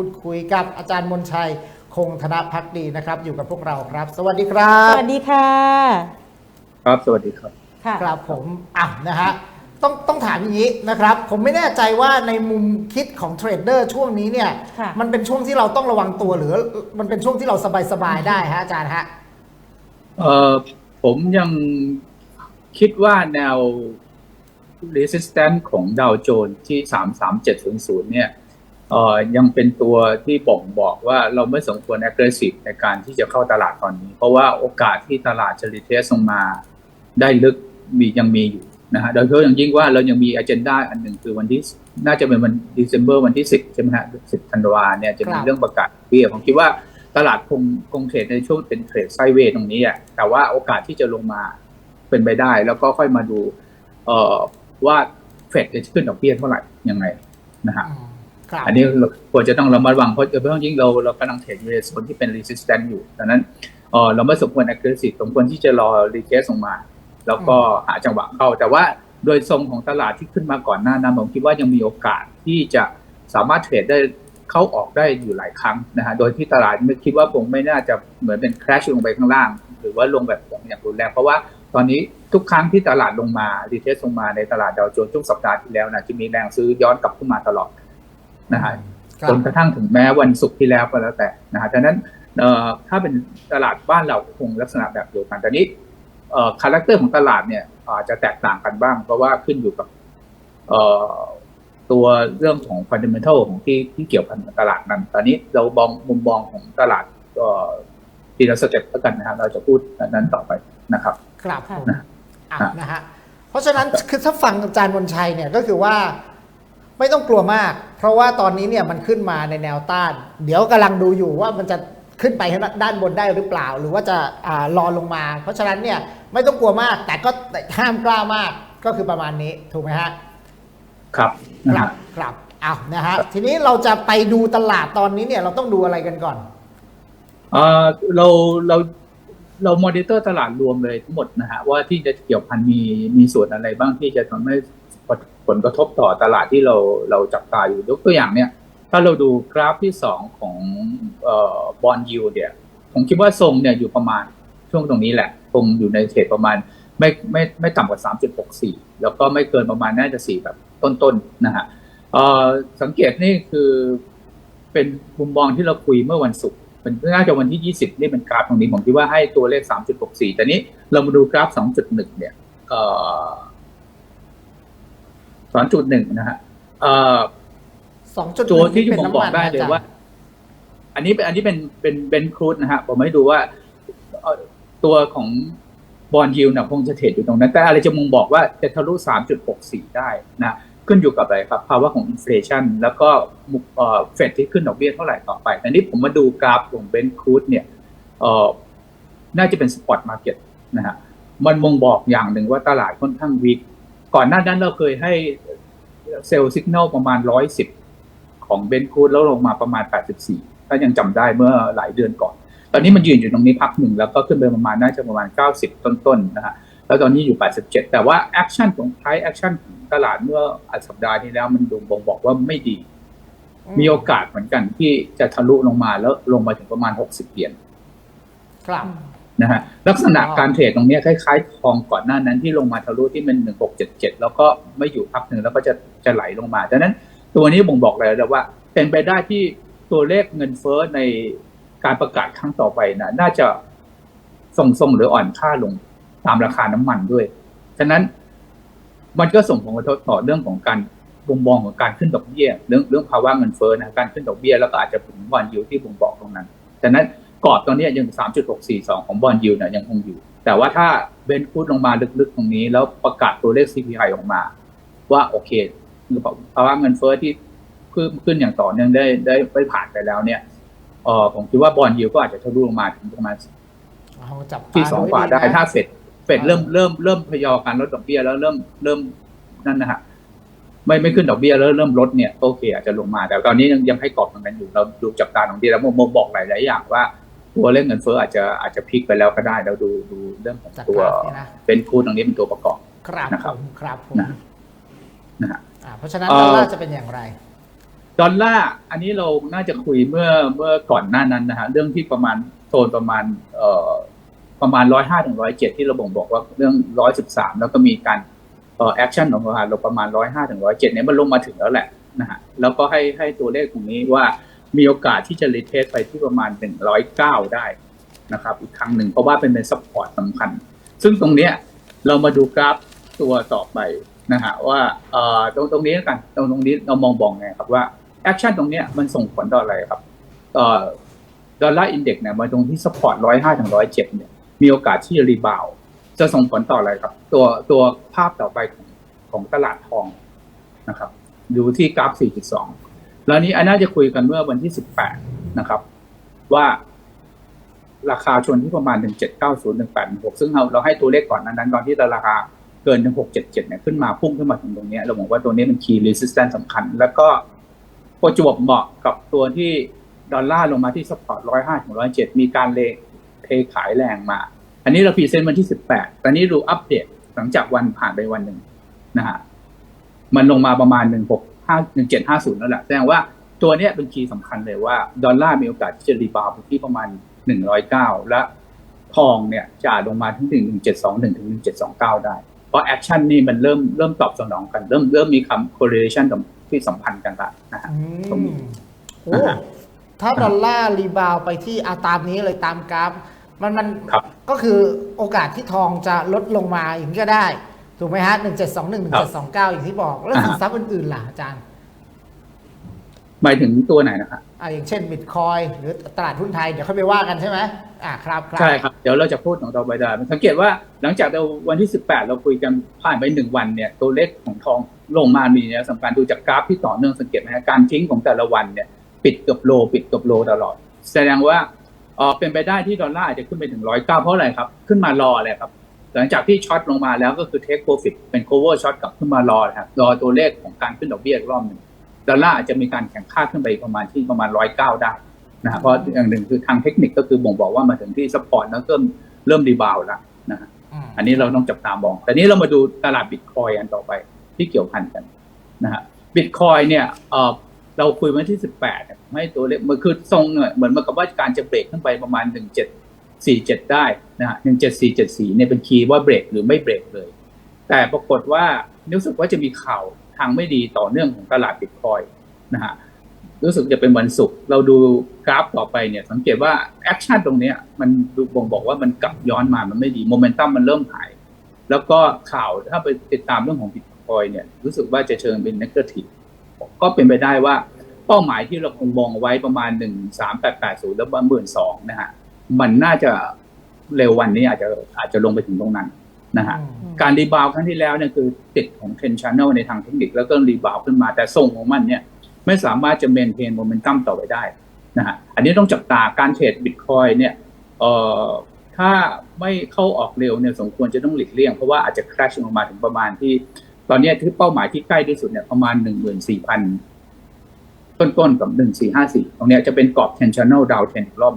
พูดคุยกับอาจารย์มนชัย คงธนพักดีนะครับ อยู่กับพวกเราครับ สวัสดีครัสบวัสดีค่ะ ครับ สวัสดีครับ ค่ะครับผมอะนะฮะต้องต้องถามอย่างนี้นะครับ ผมไม่แน่ใจว่าในมุมคิดของเทรดเดอร์ช่วงนี้เนี่ย ค่ะ มันเป็นช่วงที่เราต้องระวังตัวหรือ มันเป็นช่วงที่เราสบายๆได้ฮะอาจารย์ฮะ เอ่อผมยังคิดว่าแนว resistance ของดาวโจนส์ที่ 33700 เนี่ยเอ่อ ยังเป็นตัวที่บ่งบอกว่าเราไม่สมควร aggressive ในการที่จะเข้าตลาดตอนนี้ เพราะว่าโอกาสที่ตลาดจะ retest ลงมา ได้ลึกมียังมีอยู่นะฮะโดยเฉพาะอย่างยิ่งว่าเรายังมี agenda อันหนึ่งคือวันที่น่าจะเป็นวัน December วันที่ 10 ใช่ไหมฮะ 10 ธันวาเนี่ยจะมีเรื่องประกาศเบี้ยผมคิดว่าตลาดคงคงเทรดในช่วงเป็นเทรดไซเวย์ตรงนี้อะแต่ว่าโอกาสที่จะลงมาเป็นไปได้ แล้วก็ค่อยมาดูเอ่อว่าเฟดจะขึ้นดอกเบี้ยเท่าไหร่ยังไงนะฮะ อืมครับอันนี้เราควรจะต้องระมัดระวังเพราะเพราะยิ่งเราเรากำลังเทรดอยู่ในโซนที่เป็น resistance อยู่ดังนั้นเออเราไม่สมควร aggressive สมควรที่จะรอ retest ลงมา แล้วก็หาจังหวะเข้า แต่ว่าโดยทรงของตลาดที่ขึ้นมาก่อนหน้านั้นผมคิดว่ายังมีโอกาสที่จะสามารถเทรดได้เข้าออกได้อยู่หลายครั้งนะฮะโดยที่ตลาดไม่คิดว่าคงไม่น่าจะเหมือนเป็น crash ลงไปข้างล่าง หรือว่าลงแบบอย่างรุนแรงเพราะว่าตอนนี้ทุกครั้งที่ตลาดลงมารีเทสลงมาในตลาดดาวโจนส์ช่วงสัปดาห์ที่แล้วนะจะมีแรงซื้อย้อนกลับขึ้นมาตลอด นะฮะครับจนกระทั่งถึงแม้วันศุกร์ที่แล้วก็แล้วแต่นะฮะดังนั้นเอ่อถ้าเป็นตลาดบ้านเราคงลักษณะแบบเดียวกันแต่นี้เอ่อคาแรคเตอร์ของตลาดเนี่ยอาจจะแตกต่างกันบ้าง เพราะว่าขึ้นอยู่กับเอ่อตัวเรื่องของฟันเดเมนทัลของที่ที่เกี่ยวพันกับตลาดนั้น ตอนนี้เรามองมุมมองของตลาดเอ่อทีละสเต็ปแล้วกันนะครับเราจะพูดอันนั้นต่อไปนะครับครับผมนะอะอะนะฮะเพราะฉะนั้นคือถ้าฟังอาจารย์มนชัยเนี่ยก็คือว่า ไม่ต้องกลัวมาก เพราะว่าตอนนี้เนี่ยมันขึ้นมาในแนวต้าน เดี๋ยวกำลังดูอยู่ว่ามันจะขึ้นไปด้านบนได้หรือเปล่า หรือว่าจะอารอลงมา เพราะฉะนั้นเนี่ยไม่ต้องกลัวมาก แต่ก็ห้ามกล้ามากก็คือประมาณนี้ถูกไหมฮะครับคนะรับฮะครับอ้าวนะฮะทีนี้เราจะไปดูตลาดตอนนี้เนี่ยเราต้องดูอะไรกันก่อนเอ่อเราเราเรามอนิเตอร์ตลาดรวมเลยทั้งหมดนะฮะว่าที่จะเกี่ยวพันมีมีส่วนอะไรบ้างที่จะทำให้ ผลกระทบต่อตลาดที่เราเราจับตาอยู่ยกตัวอย่างเนี่ย ถ้าเราดูกราฟที่สองของออบอลยูเนี่ยผมคิดว่าทรงเนี่ยอยู่ประมาณช่วงตรงนี้แหละคงอยู่ในเทรดประมาณไม่ไม่ไม่ต่ำกว่า 3.64 แล้วก็ไม่เกินประมาณน่าจะสี่แบบต้นๆนะฮะสังเกตนี่คือเป็นมุมมองที่เราคุยเมื่อวันศุกร์เป็นน่าจะวันที่ 20 นี่เป็นกราฟตรงนี้ผมคิดว่าให้ตัวเลข 3.64 แต่นี้เรามาดูกราฟ 2.1 เนี่ย เอ่อ2.1นะฮะเอ่อสองจุดตัวที่ผมบอกได้เลยว่า อันนี้เป็นอันนี้เป็นเป็นเบนครูดนะฮะผมให้ดูว่าเอ่อตัวของบอลยิวนะคงจะเทรดอยู่ตรงนั้น แต่อะไรจะมุงบอกว่าจะทะลุ 3.64 ได้นะขึ้นอยู่กับอะไรครับ ภาวะของอินฟลชันแล้วก็มุเอ่อเฟดที่ขึ้นดอกเบี้ยเท่าไหร่ต่อไปแต่นี้ผมมาดูกราฟของเบนครูดเนี่ยเอ่อน่าจะเป็นสปอตมาร์เก็ตนะฮะมันมงบอกอย่างหนึ่งว่าตลาดค่อนข้างวิก ก่อนหน้านั้นเราเคยให้เซลล์สัญญาณประมาณ110ของเบนคูดแล้วลงมาประมาณ 84 ถ้ายังจำได้เมื่อหลายเดือนก่อน ตอนนี้มันยืนอยู่ตรงนี้พักหนึ่งแล้วก็ขึ้นไปประมาณน่าจะประมาณ 90 ต้นๆนะฮะ แล้วตอนนี้อยู่ 87 แต่ว่าแอคชั่นของท้ายแอคชั่นของตลาดเมื่ออาทิตย์สัปดาห์ที่แล้วมันดูบ่งบอกว่าไม่ดี มีโอกาสเหมือนกันที่จะทะลุลงมาแล้วลงมาถึงประมาณ 60เหรียญ ครับ นะฮะลักษณะการเทรดตรงเนี้ยคล้ายๆทองก่อนหน้านั้นที่ลงมาทะลุที่เป็น1677แล้วก็ไม่อยู่พักหนึ่งแล้วก็จะจะไหลลงมาดังนั้นตัวนี้บ่งบอกเลยนะว่า เป็นไปได้ที่ตัวเลขเงินเฟ้อในการประกาศครั้งต่อไปนะน่าจะทรงๆหรืออ่อนค่าลงตามราคาน้ำมันด้วยฉะนั้นมันก็ส่งผลกระทบต่อเรื่องของการบ่งบอกของการขึ้นดอกเบี้ยเรื่องเรื่องภาวะเงินเฟ้อนะการขึ้นดอกเบี้ยแล้วก็อาจจะถึงบอลยูที่บ่งบอกตรงนั้นฉะนั้น กรอบตอนนี้ยัง 3.642 ของบอลยูเนี่ยยังคงอยู่ แต่ว่าถ้าเบนพูดลงมาลึกๆตรงนี้ แล้วประกาศตัวเลข CPI ออกมา ว่าโอเคภาวะเงินเฟ้อที่ขึ้นขึ้นอย่างต่อเนื่องได้ได้ได้ผ่านไปแล้วเนี่ยเออผมคิดว่าบอลยูก็อาจจะทะลุลงมาถึงประมาณที่สองกว่าได้ถ้าเฟดเฟดเริ่มเริ่มเริ่มพยอการลดดอกเบี้ยแล้วเริ่มเริ่มนั่นนะฮะไม่ไม่ขึ้นดอกเบี้ยแล้วเริ่มลดเนี่ยโอเคอาจจะลงมาแต่ตอนนี้ยังยังให้กรอบตรงนั้นอยู่เราดูจับตาตรงนี้แล้วโมบอกหลายๆอย่างว่า ตัวเลขเงินเฟ้ออาจจะอาจจะพลิกไปแล้วก็ได้เราดูดูเรื่องของจากตัวกราฟเนี่ยนะเป็นคูดตรงนี้เป็นตัวประกอบครับนะครับผมครับผมนะนะฮะอ่าเพราะฉะนั้นเอ่ดออลลาร์จะเป็นอย่างไรดอลลาร์อันนี้เราน่าจะคุยเมื่อเมื่อก่อนหน้านั้นนะฮะเรื่องที่ประมาณโซนประมาณเอ่อประมาณร้อยห้าถึงร้อยเจ็ดที่เราบ่งบอกว่าเรื่องร้อยสิบสามแล้วก็มีการเอ่อแอคชั่นของราคาเราประมาณร้อยห้าถึงร้อยเจ็ดเนี่ยมันลงมาถึงแล้วแหละนะฮะแล้วก็ให้ให้ตัวเลขตรงนี้ว่า มีโอกาสที่จะรีเทสไปที่ประมาณหนึ่งร้อยเก้าได้นะครับอีกครั้งหนึ่งเพราะว่าเป็นเป็นซัพพอร์ตสำคัญ ซึ่งตรงเนี้ยเรามาดูกราฟตัวต่อไปนะฮะว่าเอ่อตรงตรงนี้แล้วกันตรงตรงนี้เรามองบอกไงครับว่าแอคชั่นตรงเนี้ยมันส่งผลต่ออะไรครับเอ่อดอลลาร์อินเด็กซ์เนี่ยมาตรงที่สปอร์ตร้อยห้าถึงร้อยเจ็ดเนี่ยมีโอกาสที่จะรีบาวจะส่งผลต่ออะไรครับ ตัวตัวภาพต่อไปของของตลาดทองนะครับ ดูที่กราฟ 4.2 แล้วนี้อันน่าจะคุยกันเมื่อวันที่18นะครับ ว่าราคาชนที่ประมาณ1790 1816ซึ่งเราเราให้ตัวเลขก่อนนั้นนั้นตอนที่ราคาเกิน1677เจ็ดเจ็ดเนี่ยขึ้นมาพุ่งขึ้นมาถึงตรงนี้ เราบอกว่าตัวนี้เป็น key resistance สำคัญ แล้วก็ประจวบเหมาะกับตัวที่ดอลลาร์ลงมาที่สปอร์ต105ถึง107มีการเลเทขายแรงมา อันนี้เราพรีเซนต์วันที่18ตอนนี้ดูอัปเดตหลังจากวันผ่านไปวันหนึ่งนะฮะมันลงมาประมาณหนึ่งหก 165 1750แล้วแหละแสดงว่าตัวเนี้ยเป็นคีย์สำคัญเลยว่า ดอลลาร์มีโอกาสที่จะรีบาวด์ไปที่ประมาณ109และทองเนี่ยจะลงมาถึงถึง1721ถึง1729ได้ เพราะแอคชั่นนี่มันเริ่มเริ่มตอบสนองกัน เริ่มเริ่มมีคำ correlation ที่สัมพันธ์กันละนะฮะอืตรงนี้มโอ้ถ้าดอลลาร์รีบาวด์ไปที่อาตามนี้เลยตามกราฟมันมันครับก็คือโอกาสที่ทองจะลดลงมาอย่างนี้ก็ได้ ถูกไหมฮะหนึ่งเจ็ดสองหนึ่งหนึ่งเจ็ดสองเก้าอย่างที่บอกแล้วสินทรัพย์อื่นๆล่ะอาจารย์หมายถึงตัวไหนนะครับอ่าอย่างเช่นบิตคอยหรือตลาดหุ้นไทย เดี๋ยวค่อยไปว่ากันใช่ไหมอ่าครับครับใช่ครับ เดี๋ยวเราจะพูดของเราไปได้สังเกตว่าหลังจากเราวันที่ 18 เราคุยกันผ่านไปหนึ่งวันเนี่ยตัวเลขของทองลงมามีเนี่ยสำคัญดูจากกราฟที่ต่อเนื่องสังเกตไหมฮะการทิ้งของแต่ละวันเนี่ยปิดเกือบโล ปิดเกือบโลตลอด แสดงว่าเออเป็นไปได้ที่ดอลลาร์อาจจะขึ้นไปถึงร้อยเก้าเพราะอะไรครับ ขึ้นมารออะไรครับ หลังจากที่ช็อตลงมาแล้วก็คือเทคโปรฟิตเป็น cover ช็อตกลับขึ้นมารอครับรอตัวเลขของการขึ้นดอกเบี้ยอีกรอบหนึ่งดอลลาร์อาจจะมีการแข่งค่าขึ้นไปประมาณที่ประมาณร้อยเก้าได้นะฮะเพราะอย่างหนึ่งคือทางเทคนิคก็คือบ่งบอกว่ามาถึงที่ซัพพอร์ตแล้วเริ่มเริ่มรีบาวแล้วนะฮะอันนี้เราต้องจับตามอง แต่นี้เรามาดูตลาดบิตคอยอันต่อไปที่เกี่ยวพันกันนะฮะบิตคอยเนี่ยเออเราคุยวันที่18เนี่ยไม่ตัวเลขมันคือทรงเนี่ยเหมือนมากับว่าการจะเบรกขึ้นไปประมาณหนึ่งเจ็ด 47 ได้นะฮะ17474เนี่ยเป็นคีย์ว่าเบรกหรือไม่เบรกเลย แต่ปรากฏว่ารู้สึกว่าจะมีข่าวทางไม่ดีต่อเนื่องของตลาดบิตคอยนะฮะรู้สึกจะเป็นวันศุกร์เราดูกราฟต่อไปเนี่ยสังเกตว่าแอคชั่นตรงนี้มันดูบ่งบอกว่ามันกลับย้อนมามันไม่ดีโมเมนตัมมันเริ่มหาย แล้วก็ข่าวถ้าไปติดตามเรื่องของบิตคอยเนี่ยรู้สึกว่าจะเชิงเป็นนักเกทีก็เป็นไปได้ว่าเป้าหมายที่เราคงมองเอาไว้ประมาณหนึ่งสามแปดแปดศูนย์แล้วหมื่นสองนะฮะ มันน่าจะเร็ววันนี้อาจจะอาจจะลงไปถึงตรงนั้นนะฮะอืมการรีบาวด์ครั้งที่แล้วเนี่ยคือติดของ10 channel ในทางเทคนิคแล้วก็รีบาวด์ขึ้นมา แต่ทรงของมันเนี่ยไม่สามารถจะเมนเทนโมเมนตัมต่อไปได้นะฮะอันนี้ต้องจับตาการเทรดบิตคอยเนี่ยเอ่อถ้าไม่เข้าออกเร็วเนี่ยสมควรจะต้องหลีกเลี่ยง เพราะว่าอาจจะคราชลงมาถึงประมาณที่ ตอนเนี้ยที่เป้าหมายที่ใกล้ที่สุดเนี่ยประมาณ14,000ต้นๆกับ1454ตรงเนี้ยจะเป็นกรอบ10 channel ดาว10รอบ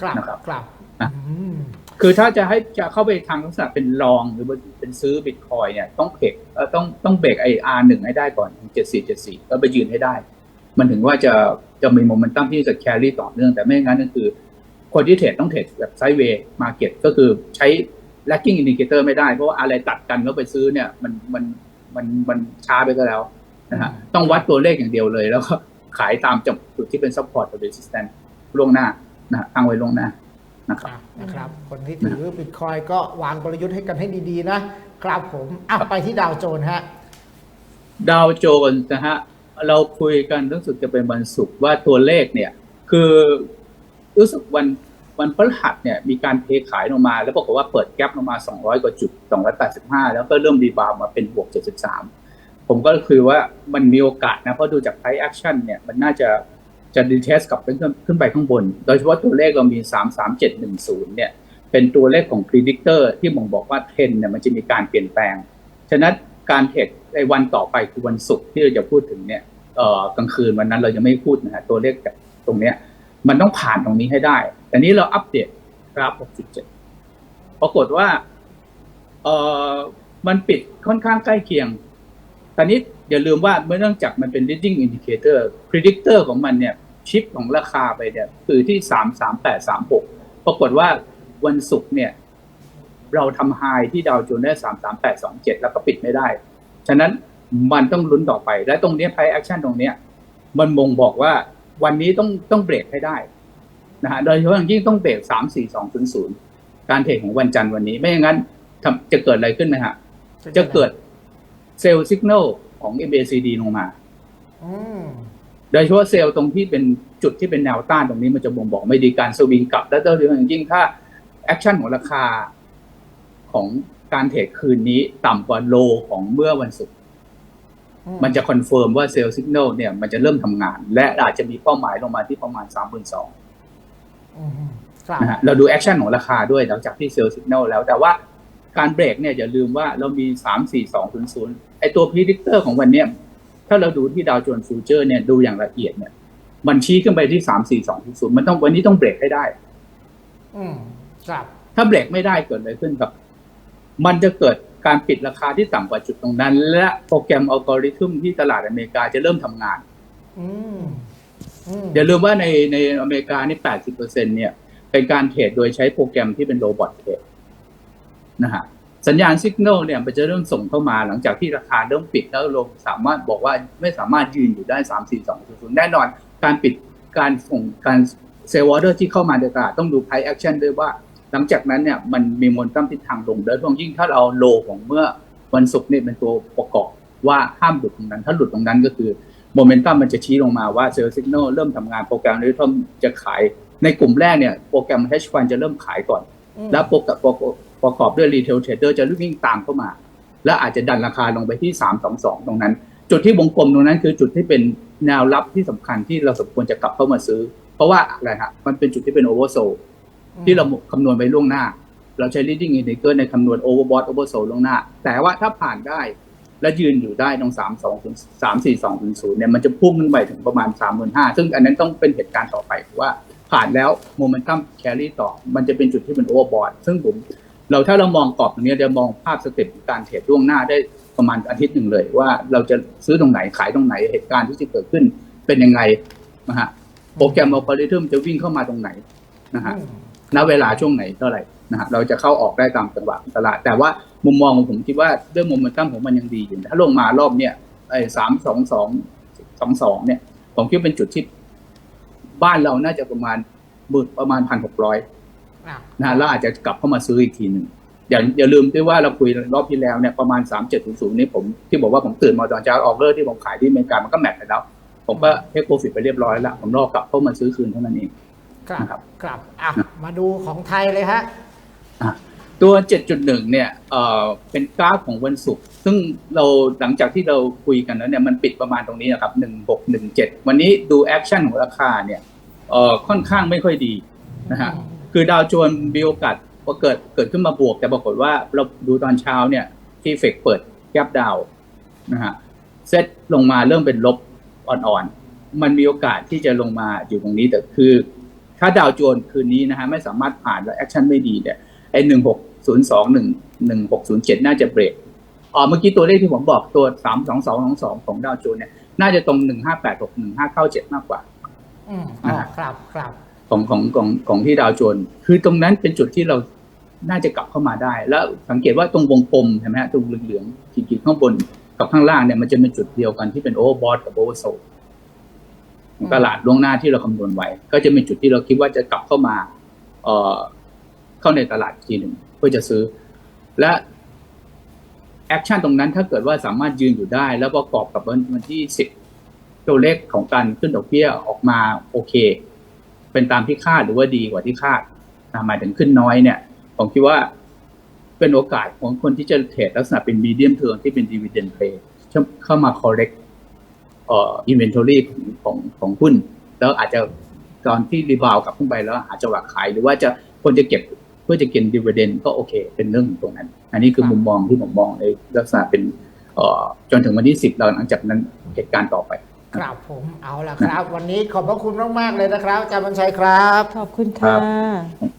ครับนะครับ ครับอะอืมคือถ้าจะให้จะเข้าไปทางลักษณะเป็นลองหรือว่าเป็นซื้อบิตคอยเนี่ยต้องเบรกเอ่อต้องต้องเบรกไออาร์หนึ่งให้ได้ก่อนเจ็ดสี่เจ็ดสี่แล้วไปยืนให้ได้ มันถึงว่าจะจะมีโมเมนตัมที่จะแครี่ต่อเนื่อง แต่ไม่อย่างนั้นก็คือ คนที่เทรดต้องเทรดแบบไซด์เวย์มาเก็ตก็คือใช้ lacking indicator ไม่ได้ เพราะว่าอะไรตัดกันแล้วไปซื้อเนี่ยมันมันมันมันช้าไปก็แล้วนะฮะต้องวัดตัวเลขอย่างเดียวเลย แล้วก็ขายตามจุดจุดที่เป็น support กับ resistance ล่วงหน้า นะฮะตั้งไว้ล่วงหน้านะครับอะนะครับคนที่ถือบิตคอยก็วางกลยุทธ์ให้กันให้ดีๆ นะครับผมอะไปที่ดาวโจนส์ฮะดาวโจนส์นะฮะเราคุยกันรู้สึกจะเป็นวันศุกร์ว่าตัวเลขเนี่ย คือรู้สึกวันวันพฤหัสเนี่ยมีการเทขายลงมา แล้วปรากฏว่าเปิดแกลบลงมา 200 กว่าจุด 285 แล้วก็เริ่มรีบาวด์มาเป็นบวก 73 ผมก็คือว่ามันมีโอกาสนะ เพราะดูจากไพแอคชั่นเนี่ยมันน่าจะ จะดีเทสกลับขึ้นขึ้นไปข้างบน โดยเฉพาะตัวเลขเรามี 33710 เนี่ย เป็นตัวเลขของ predictor ที่บ่งบอกว่าเทรนเนี่ยมันจะมีการเปลี่ยนแปลง ฉะนั้นการเทรดในวันต่อไปคือวันศุกร์ที่เราจะพูดถึงเนี่ยเออกลางคืนวันนั้นเราจะไม่พูดนะฮะตัวเลขจากตรงเนี้ย มันต้องผ่านตรงนี้ให้ได้ แต่นี้เราอัปเดตกราฟ 6.7 ปรากฏว่าเออมันปิดค่อนข้างใกล้เคียง ตอนนี้อย่าลืมว่าเมื่อเนื่องจากมันเป็น leading indicator predictor ของมันเนี่ย ชิปของราคาไปเนี่ยคือที่สามสามแปดสามหกปรากฏว่าวันศุกร์เนี่ย เราทำไฮที่ดาวโจนส์ได้สามสามแปดสองเจ็ดแล้วก็ปิดไม่ได้ ฉะนั้นมันต้องลุ้นต่อไป และตรงเนี้ย price action ตรงเนี้ย มันมงบอกว่าวันนี้ต้องต้องเบรกให้ได้นะฮะโดยเฉพาะอย่างยิ่งต้องเบรกสามสี่สองศูนย์ศูนย์การเทรดของวันจันทร์วันนี้ ไม่อย่างนั้นทำจะเกิดอะไรขึ้นไหมฮะ จะเกิดเซลล์สัญญาณของ MACD ลงมาอืมโดยเฉพาะเซลล์ตรงที่เป็นจุดที่เป็นแนวต้านตรงนี้มันจะบ่งบอกไม่ดีการสวิงกลับ และโดยเฉพาะอย่างยิ่งถ้าแอคชั่นของราคาของการเทรดคืนนี้ต่ำกว่าโลของเมื่อวันศุกร์อืมันจะคอนเฟิร์มว่าเซลล์สัญญาณเนี่ยมันจะเริ่มทำงาน และอาจจะมีเป้าหมายลงมาที่ประมาณ3 2 0 0 0อืมครับนะฮะเราดูแอคชั่นของราคาด้วยหลังจากที่เซลล์สัญญาณแล้ว แต่ว่าการเบรกเนี่ยอย่าลืมว่าเรามี3 4 2 0 0ไอตัวพ r ดิ c เตอร์ของวันเนี้ย ถ้าเราดูที่ดาวโจนส์ฟิวเจอร์เนี่ยดูอย่างละเอียดเนี่ย มันชี้ขึ้นไปที่3 4 2 0 0มันต้องวันนี้ต้องเบรกให้ได้ อืมครับ ถ้าเบรกไม่ได้เกิดอะไรขึ้นกับ มันจะเกิดการปิดราคาที่ต่ำกว่าจุดตรงนั้น และโปรแกรมอัลกอริทึมที่ตลาดอเมริกาจะเริ่มทำงาน อืมอืมอย่าลืมว่าในในอเมริกานี่แปดสิบเปอร์เซ็นเนี่ย เป็นการเทรดโดยใช้โปรแกรมที่เป็นโรบอทเทรดนะฮะ สัญญาณสัญญาณเนี่ยมันจะเริ่มส่งเข้ามาหลังจากที่ราคาเริ่มปิดแล้วลงสามารถบอกว่าไม่สามารถยืนอยู่ได้สามสี่สองศูนย์แน่นอน การปิดการส่งการเซลล์วอเตอร์ที่เข้ามาในตลาดต้องดูไพแอคชั่นด้วยว่า หลังจากนั้นเนี่ยมันมีมนตัมทิศทางลงเดินยิ่งถ้าเราโลของเมื่อวันศุกร์เนี่ยเป็นตัวประกอบว่าห้ามหลุดตรงนั้น ถ้าหลุดตรงนั้นก็คือโมเมนตัมมันจะชี้ลงมาว่าเซลล์สัญญาณเริ่มทำงานโปรแกรมนี้เริ่มจะขายในกลุ่มแรกเนี่ยโปรแกรม hedge fund จะเริ่มขายก่อน แล้วประกอบ ประกอบประกอบด้วย retail trader จะวิ่งตามเข้ามา และอาจจะดันราคาลงไปที่ 322 ตรงนั้น จุดที่วงกลมตรงนั้นคือจุดที่เป็นแนวรับที่สำคัญที่เราสมควรจะกลับเข้ามาซื้อ เพราะว่าอะไรฮะมันเป็นจุดที่เป็น oversold ที่เราคำนวณไว้ล่วงหน้า เราใช้ leading indicator ในคำนวณ overbought oversold ล่วงหน้า แต่ว่าถ้าผ่านได้และยืนอยู่ได้ตรง3 2 0 3 4 2 0 0เนี่ยมันจะพุ่งขึ้นไปถึงประมาณ 35,000ซึ่งอันนั้นต้องเป็นเหตุการณ์ต่อไปว่าผ่านแล้วโมเมนตัมแครี่ต่อ มันจะเป็นจุดที่เป็น overbought ซึ่งผม เราถ้าเรามองกรอบตรงนี้จะมองภาพสเต็ปการเทรดล่วงหน้าได้ประมาณอาทิตย์หนึ่งเลย ว่าเราจะซื้อตรงไหนขายตรงไหนเหตุการณ์ที่จะเกิดขึ้นเป็นยังไงนะฮะโปรแกรมอัลกอริทึมจะวิ่งเข้ามาตรงไหนนะฮะณเวลาช่วงไหนเท่าไหร่นะฮะเราจะเข้าออกได้ตามจังหวะตลาด แต่ว่ามุมมองของผมคิดว่าด้วยโมเมนตัมของมันยังดีอยู่ถ้าลงมารอบเนี้ยไอ้สามสองสองสองสองเนี่ย ผมคิดเป็นจุดที่บ้านเราน่าจะประมาณหมื่นประมาณพันหกร้อย นะฮะแล้วอาจจะกลับเข้ามาซื้ออีกทีหนึ่งอย่าอย่าลืมด้วยว่าเราคุยรอบที่แล้วเนี่ยประมาณสามเจ็ดศูนย์ศูนย์นี่ผมที่บอกว่าผมตื่นมาตอนเช้าออกเลอร์ที่ผมขายที่อเมริกามันก็แมทไปแล้ว ผมก็เทคโปรฟิตไปเรียบร้อยแล้ว ผมรอกลับเข้ามาซื้อคืนเท่านั้นเองครับนะครับครับอะมาดูของไทยเลยฮะตัว 7.1 เนี่ยเอ่อเป็นกราฟของวันศุกร์ ซึ่งเราหลังจากที่เราคุยกันแล้วเนี่ยมันปิดประมาณตรงนี้นะครับ 1617 วันนี้ดูแอคชั่นของราคาเนี่ยเอ่อค่อนข้างไม่ค่อยดีนะฮะ คือดาวโจนส์มีโอกาสพอเกิดเกิดขึ้นมาบวก แต่ปรากฏว่าเราดูตอนเช้าเนี่ย ที่เฟกเปิดแกลบดาวน์นะฮะเซตลงมาเริ่มเป็นลบอ่อนๆ มันมีโอกาสที่จะลงมาอยู่ตรงนี้แต่คือ ถ้าดาวโจนส์คืนนี้นะฮะไม่สามารถผ่านแล้วแอคชั่นไม่ดีเนี่ยไอ้หนึ่งหกศูนย์สองหนึ่งหนึ่งหกศูนย์เจ็ดน่าจะเบรกอ๋อเมื่อกี้ตัวเลขที่ผมบอกตัวสามสองสองสองสองของดาวโจนส์เนี่ยน่าจะตรงหนึ่งห้าแปดหกหนึ่งห้าเก้าเจ็ดมากกว่า อืมอ่าครับครับ ของของของของที่ดาวโจนส์คือตรงนั้นเป็นจุดที่เราน่าจะกลับเข้ามาได้ แล้วสังเกตว่าตรงวงกลมใช่ไหมฮะตรงเหลืองๆขีดๆข้างบนกับข้างล่างเนี่ยมันจะเป็นจุดเดียวกันที่เป็นโอเวอร์บอทกับโอเวอร์โซตลาดล่วงหน้าที่เราคำนวณไว้ ก็จะเป็นจุดที่เราคิดว่าจะกลับเข้ามา เอ่อเข้าในตลาดอีกทีหนึ่งเพื่อจะซื้อ และแอคชั่นตรงนั้นถ้าเกิดว่าสามารถยืนอยู่ได้ แล้วประกอบกับวันวันที่สิบตัวเลขของการขึ้นดอกเบี้ยออกมาโอเค เป็นตามที่คาดหรือว่าดีกว่าที่คาดนะหมายถึงขึ้นน้อยเนี่ยผมคิดว่าเป็นโอกาสของคนที่จะเทรดลักษณะเป็นมีเดียมเทอร์ที่เป็นดีเวเดนเพลย์เข้ามา correct เอ่อ inventory ของของของหุ้น แล้วอาจจะตอนที่รีบาวกลับขึ้นไปแล้วหาจังหวะขายหรือว่าจะคนจะเก็บเพื่อจะเก็บดีเวเดนก็โอเค เป็นเรื่องของตรงนั้น อันนี้คือครับมุมมองที่ผมมองในลักษณะเป็นเอ่อจนถึงวันที่สิบเราหลังจากนั้นเหตุการณ์ต่อไป ครับผมเอาละครับ วันนี้ขอบพระคุณมากๆเลยนะครับอาจารย์บัญชัยครับ ขอบคุณค่ะครับ